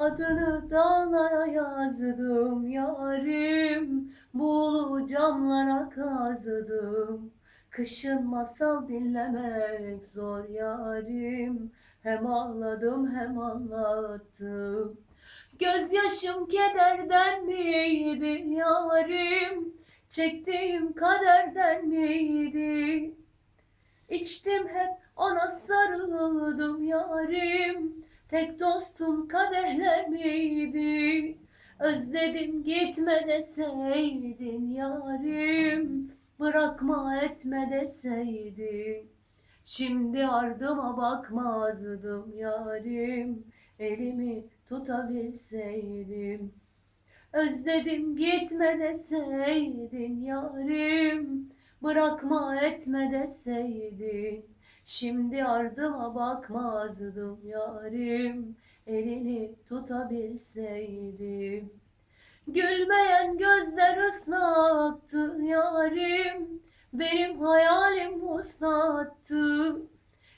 Adını dağlara yazdım yarim. Buğulu camlara kazıdım. Kışın masal dinlemek zor yarim. Hem ağladım hem anlattım. Gözyaşım kederden miydi yarim? Çektiğim kaderden miydi? İçtim hep ona sarıldım yarim Tek dostum kadehler miydi Özledim gitme deseydin yarim. Bırakma etme deseydin Şimdi ardıma bakmazdım yarim. Elimi tutabilseydim. Özledim gitme deseydin yarim. Bırakma etme deseydin Şimdi ardıma bakmazdım yarim Elini tutabilseydim. Gülmeyen gözler ıslattı yarim Benim hayalim uslattı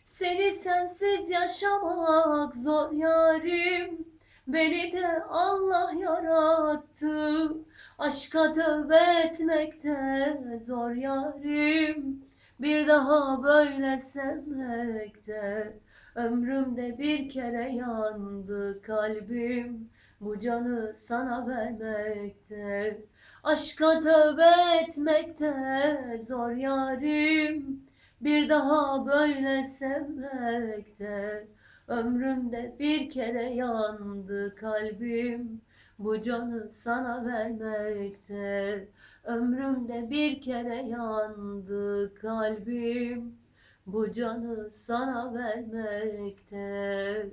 Seni sensiz yaşamak zor yarim Beni de Allah yarattı. Aşka tövbe etmekte zor yarim Bir daha böyle sevmekte Ömrümde bir kere yandı kalbim. Bu canı sana vermekte Aşka tövbe etmekte zor yarim. Bir daha böyle sevmekte Ömrümde bir kere yandı kalbim Bu canı sana vermekte Ömrümde bir kere yandı kalbim. Bu canı sana vermekte